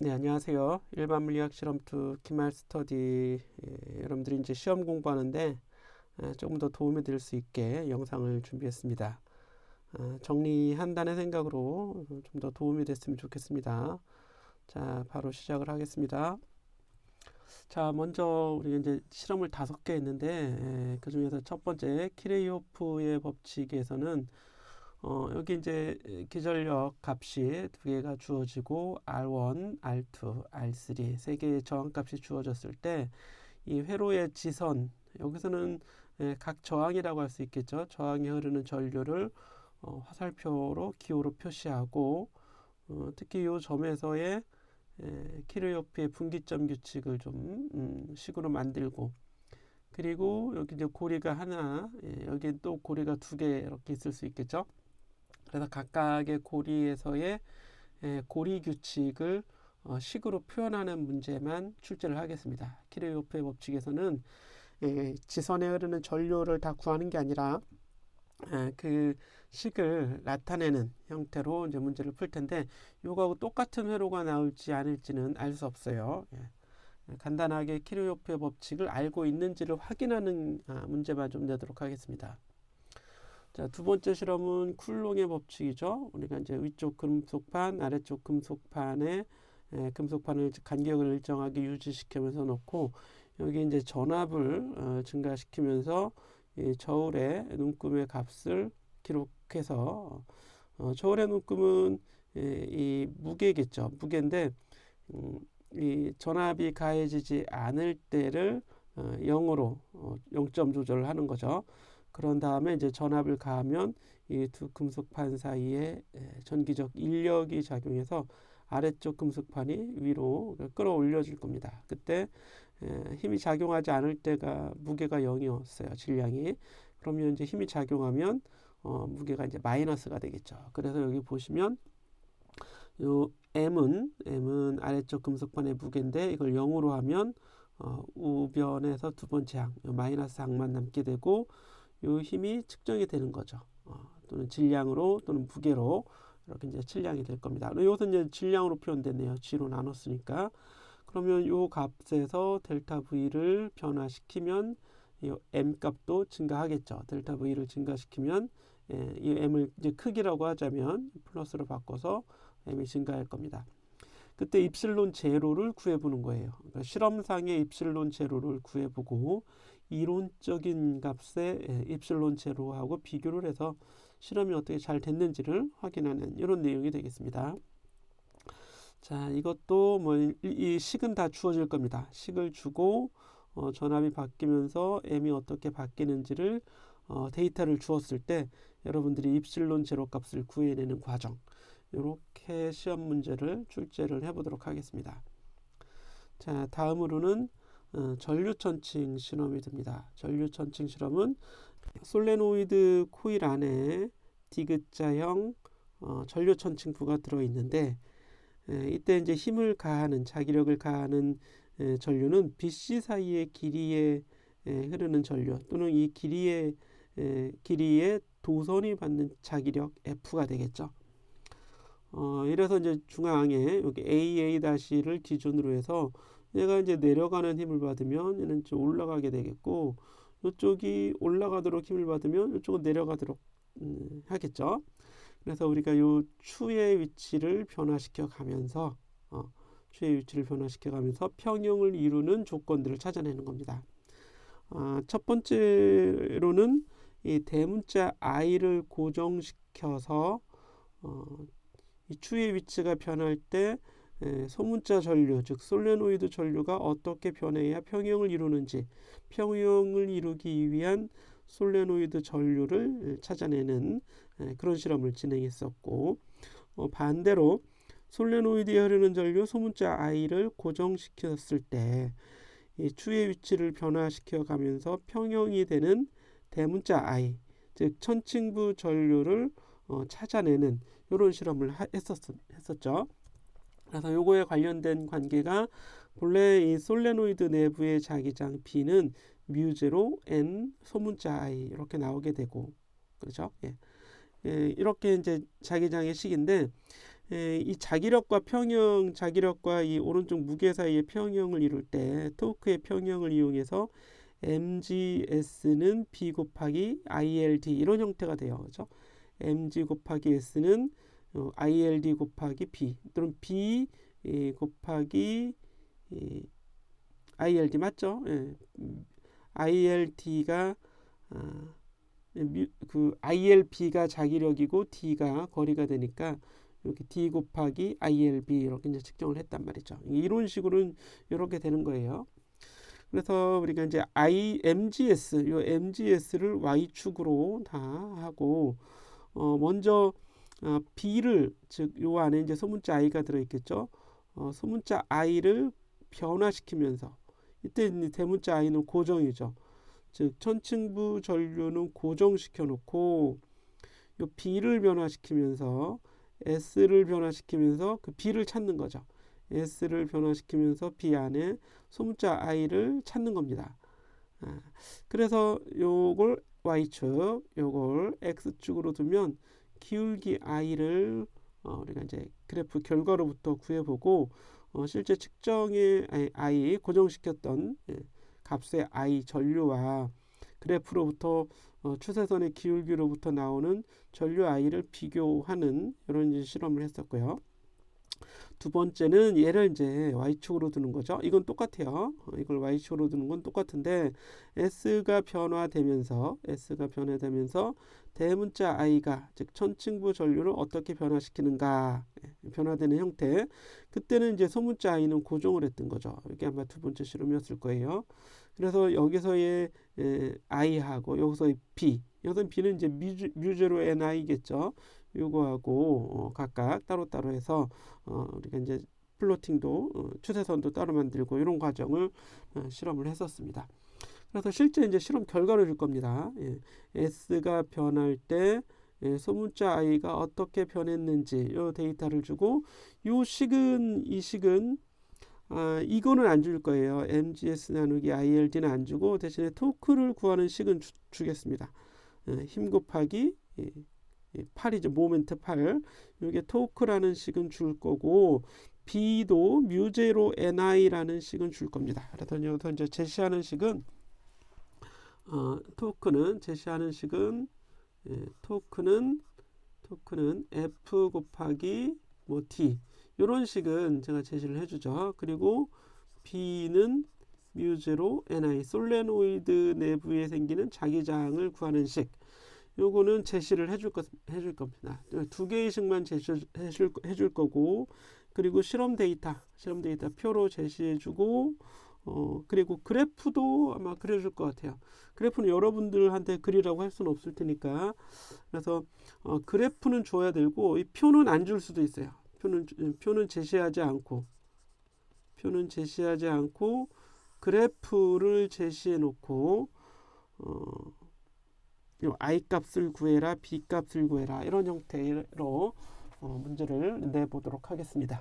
네, 안녕하세요. 일반 물리학 실험2 키말 스터디 예, 여러분들이 이제 시험 공부하는데 예, 조금 더 도움이 될 수 있게 영상을 준비했습니다. 아, 정리한다는 생각으로 좀 더 도움이 됐으면 좋겠습니다. 자, 바로 시작을 하겠습니다. 자, 먼저 우리 이제 실험을 다섯 개 했는데 예, 그 중에서 첫 번째 키레이호프의 법칙에서는 어, 여기 이제 기전력 값이 두 개가 주어지고 R1, R2, R3 세 개의 저항값이 주어졌을 때 이 회로의 지선 여기서는 예, 각 저항이라고 할 수 있겠죠. 저항이 흐르는 전류를 어, 화살표로 기호로 표시하고 어, 특히 이 점에서의 예, 키르요프의 분기점 규칙을 좀 음, 식으로 만들고 그리고 여기 이제 고리가 하나 예, 여기 또 고리가 두 개 이렇게 있을 수 있겠죠. 그래서 각각의 고리에서의 고리 규칙을 어, 식으로 표현하는 문제만 출제를 하겠습니다. 키르요프의 법칙에서는 지선에 흐르는 전류를 다 구하는 게 아니라 그 식을 나타내는 형태로 이제 문제를 풀 텐데 이거하고 똑같은 회로가 나올지 아닐지는 알 수 없어요. 예. 간단하게 키르요프의 법칙을 알고 있는지를 확인하는 아, 문제만 좀 내도록 하겠습니다. 자, 두 번째 실험은 쿨롱의 법칙이죠. 우리가 이제 위쪽 금속판, 아래쪽 금속판에 에, 금속판을 간격을 일정하게 유지시키면서 놓고 여기 이제 전압을 어, 증가시키면서 이 저울의 눈금의 값을 기록해서 어, 저울의 눈금은 이, 이 무게겠죠. 무게인데 음, 이 전압이 가해지지 않을 때를 어, 0으로 어, 0점 조절을 하는 거죠. 그런 다음에 이제 전압을 가하면 이 두 금속판 사이에 전기적 인력이 작용해서 아래쪽 금속판이 위로 끌어올려 줄 겁니다. 그때 힘이 작용하지 않을 때가 무게가 0이었어요. 질량이. 그러면 이제 힘이 작용하면 어, 무게가 이제 마이너스가 되겠죠. 그래서 여기 보시면 요 m은 m은 아래쪽 금속판의 무게인데 이걸 0으로 하면 어, 우변에서 두 번째 항, 마이너스 항만 남게 되고 요 힘이 측정이 되는 거죠. 어, 또는 질량으로 또는 무게로 이렇게 이제 질량이 될 겁니다. 이것은 이제 질량으로 표현됐네요. G로 나눴으니까. 그러면 요 값에서 델타 V를 변화시키면 이 M 값도 증가하겠죠. 델타 V를 증가시키면 예, 이 M을 이제 크기라고 하자면 플러스로 바꿔서 M이 증가할 겁니다. 그때 입실론 제로를 구해보는 거예요. 그러니까 실험상의 입실론 제로를 구해보고 이론적인 값의 입실론 제로하고 비교를 해서 실험이 어떻게 잘 됐는지를 확인하는 이런 내용이 되겠습니다. 자, 이것도 뭐 이 식은 다 주어질 겁니다. 식을 주고 어, 전압이 바뀌면서 m이 어떻게 바뀌는지를 어, 데이터를 주었을 때 여러분들이 입실론 제로 값을 구해내는 과정 이렇게 시험 문제를 출제를 해보도록 하겠습니다. 자, 다음으로는 어, 전류천칭 실험이 됩니다. 전류천칭 실험은 솔레노이드 코일 안에 디귿자형 어, 전류천칭부가 들어있는데 에, 이때 이제 힘을 가하는 자기력을 가하는 에, 전류는 BC 사이의 길이에 에, 흐르는 전류 또는 이 길이의 에, 길이의 도선이 받는 자기력 F가 되겠죠. 어, 이래서 이제 중앙에 여기 AA-를 기준으로 해서 얘가 이제 내려가는 힘을 받으면 얘는 좀 올라가게 되겠고 이쪽이 올라가도록 힘을 받으면 이쪽은 내려가도록 음, 하겠죠. 그래서 우리가 요 추의 위치를 변화시켜 가면서 어, 추의 위치를 변화시켜 가면서 평형을 이루는 조건들을 찾아내는 겁니다. 아, 첫 번째로는 이 대문자 i를 고정시켜서 어, 이 추의 위치가 변할 때 예, 소문자 전류, 즉 솔레노이드 전류가 어떻게 변해야 평형을 이루는지 평형을 이루기 위한 솔레노이드 전류를 찾아내는 예, 그런 실험을 진행했었고 어, 반대로 솔레노이드에 흐르는 전류 소문자 I를 고정시켰을 때 이 추의 위치를 변화시켜 가면서 평형이 되는 대문자 I, 즉 천칭부 전류를 어, 찾아내는 이런 실험을 했었, 했었죠. 그래서 요거에 관련된 관계가 본래 이 솔레노이드 내부의 자기장 B는 뮤 제로 N 소문자 I 이렇게 나오게 되고 그렇죠? 예. 예, 이렇게 이제 자기장의 식인데 에, 이 자기력과 평형, 자기력과 이 오른쪽 무게 사이의 평형을 이룰 때 토크의 평형을 이용해서 mgs는 b 곱하기 ild 이런 형태가 돼요. 그죠? mg 곱하기 s는 어, ild 곱하기 b 또는 b 예, 곱하기 예, ild 맞죠? 예, 음, ilt가 아, 뮤, 그 ilb가 자기력이고 d가 거리가 되니까 이렇게 d 곱하기 ilb 이렇게 이제 측정을 했단 말이죠. 이런 식으로는 이렇게 되는 거예요. 그래서 우리가 이제 i mgs 요 mgs를 y축으로 다 하고 어 먼저 어, b를 즉 요 안에 이제 소문자 i가 들어 있겠죠. 어, 소문자 i를 변화시키면서 이때 대문자 i는 고정이죠. 즉 천층부 전류는 고정시켜 놓고 요 b를 변화시키면서 s를 변화시키면서 그 b를 찾는 거죠. s를 변화시키면서 b 안에 소문자 i를 찾는 겁니다. 아, 그래서 요걸 y축, 요걸 x축으로 두면 기울기 i를 어, 우리가 이제 그래프 결과로부터 구해보고 어, 실제 측정의 i 고정시켰던 예, 값의 i 전류와 그래프로부터 어, 추세선의 기울기로부터 나오는 전류 i를 비교하는 이런 실험을 했었고요. 두 번째는 얘를 이제 y축으로 두는 거죠. 이건 똑같아요. 어, 이걸 y축으로 두는 건 똑같은데 s가 변화되면서 s가 변화되면서 대문자 i가 즉 천층부 전류를 어떻게 변화시키는가 예, 변화되는 형태. 그때는 이제 소문자 i는 고정을 했던 거죠. 이게 아마 두 번째 실험이었을 거예요. 그래서 여기서의 에, i하고 여기서의 b, 여기서 b는 이제 뮤제, 뮤제로 ni겠죠. 요거하고 어, 각각 따로따로 해서 어, 우리가 이제 플로팅도 어, 추세선도 따로 만들고 이런 과정을 어, 실험을 했었습니다. 그래서 실제 이제 실험 결과를 줄 겁니다. 예, S가 변할 때 예, 소문자 i가 어떻게 변했는지 요 데이터를 주고 요 식은 이 식은 아, 이거는 안 줄 거예요. MGS 나누기 ILD는 안 주고 대신에 토크를 구하는 식은 주, 겠습니다 예, 힘 곱하기 예, 8이죠. 모멘트 8. 이게 토크라는 식은 줄 거고 B도 뮤제로 NI라는 식은 줄 겁니다. 그래서 여기서 이제 제시하는 식은 어, 토크는 제시하는 식은 예, 토크는 토크는 F 곱하기 뭐 T 이런 식은 제가 제시를 해주죠. 그리고 B는 뮤제로 NI 솔레노이드 내부에 생기는 자기장을 구하는 식 요거는 제시를 해줄 것 해줄 겁니다. 두 개의 식만 제시해 줄 해줄 거고 그리고 실험 데이터 실험 데이터 표로 제시해 주고 어 그리고 그래프도 아마 그려줄 것 같아요. 그래프는 여러분들한테 그리라고 할 수는 없을 테니까 그래서 어 그래프는 줘야 되고 이 표는 안 줄 수도 있어요. 표는 표는 제시하지 않고 표는 제시하지 않고 그래프를 제시해 놓고 어 i 값을 구해라, b 값을 구해라 이런 형태로 어, 문제를 내보도록 하겠습니다.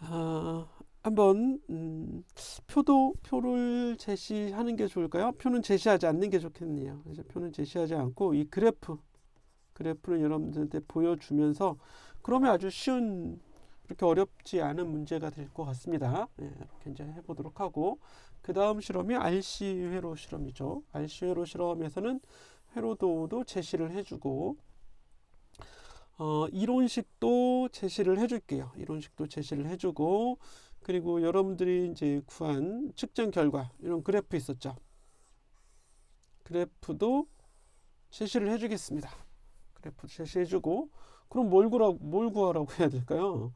아, 한번 음, 표도 표를 제시하는 게 좋을까요? 표는 제시하지 않는 게 좋겠네요. 그래서 표는 제시하지 않고 이 그래프 그래프를 여러분들한테 보여주면서 그러면 아주 쉬운 그렇게 어렵지 않은 문제가 될 것 같습니다. 네, 이렇게 이제 해보도록 하고 그 다음 실험이 RC 회로 실험이죠. RC 회로 실험에서는 회로도도 제시를 해주고 어, 이론식도 제시를 해줄게요. 이론식도 제시를 해주고 그리고 여러분들이 이제 구한 측정 결과 이런 그래프 있었죠. 그래프도 제시를 해주겠습니다. 그래프 제시해주고 그럼 뭘 구하라고, 뭘 구하라고 해야 될까요?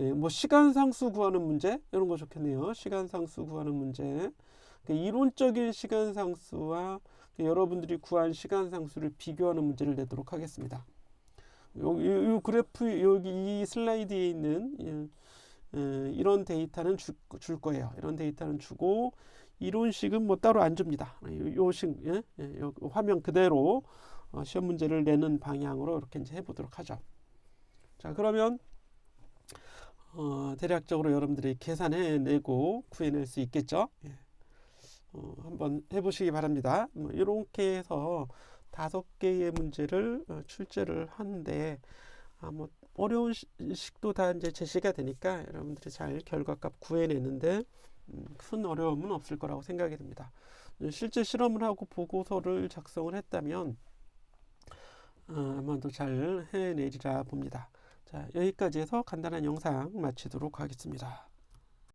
예, 뭐 시간 상수 구하는 문제 이런 거 좋겠네요. 시간 상수 구하는 문제. 그 이론적인 시간 상수와 그 여러분들이 구한 시간 상수를 비교하는 문제를 내도록 하겠습니다. 여기 이 그래프 여기 이 슬라이드에 있는 예, 예, 이런 데이터는 주, 줄 거예요. 이런 데이터는 주고 이론식은 뭐 따로 안 줍니다. 요식 예? 예, 화면 그대로 어, 시험 문제를 내는 방향으로 이렇게 이제 해보도록 하죠. 자 그러면 어, 대략적으로 여러분들이 계산해내고 구해낼 수 있겠죠. 예. 어, 한번 해보시기 바랍니다. 뭐 이렇게 해서 다섯 개의 문제를 어, 출제를 하는데 아, 뭐 어려운 시- 식도 다 이제 제시가 되니까 여러분들이 잘 결과값 구해내는데 음, 큰 어려움은 없을 거라고 생각이 듭니다. 실제 실험을 하고 보고서를 작성을 했다면 어, 아마도 잘 해내리라 봅니다. 자, 여기까지 해서 간단한 영상 마치도록 하겠습니다.